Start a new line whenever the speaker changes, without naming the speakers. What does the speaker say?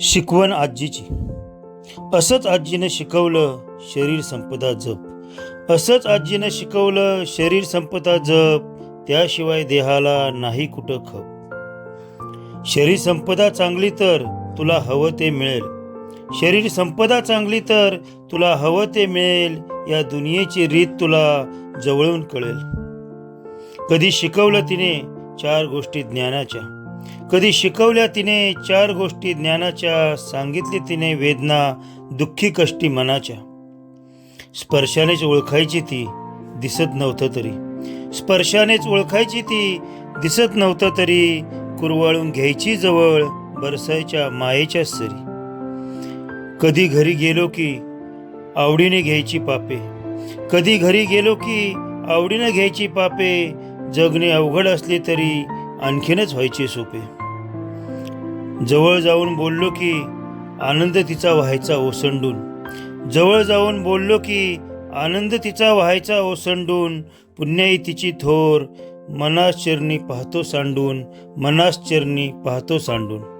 शिकवण आजीची. असंच आजीनं शिकवलं शरीर संपदा जप. असंच आजीनं शिकवलं शरीर संपदा जप. त्याशिवाय देहाला नाही कुठं खप. शरीर संपदा चांगली तर तुला हवं ते मिळेल. शरीर संपदा चांगली तर तुला हवं ते मिळेल या दुनियेची रीत तुला जवळून कळेल. कधी शिकवलं तिने चार गोष्टी ज्ञानाच्या. कधी शिकवल्या तिने चार गोष्टी ज्ञानाच्या सांगितली तिने वेदना दुःखी कष्टी मनाच्या. स्पर्शानेच ओळखायची ती दिसत नव्हतं तरी. स्पर्शानेच ओळखायची ती दिसत नव्हतं तरी कुरवाळून घ्यायची जवळ बरसायच्या मायेच्या सरी. कधी घरी गेलो की आवडीने घ्यायची पापे. कधी घरी गेलो की आवडीनं घ्यायची पापे जगणे अवघड असले तरी आणखीनच व्हायचे सोपे. जवळ जाऊन बोललो की आनंद तिचा व्हायचा ओसंडून. जवळ जाऊन बोललो की आनंद तिचा व्हायचा ओसंडून. पुण्याई तिची थोर मनास चिरणी पाहतो सांडून. मनास चिरणी पाहतो सांडून.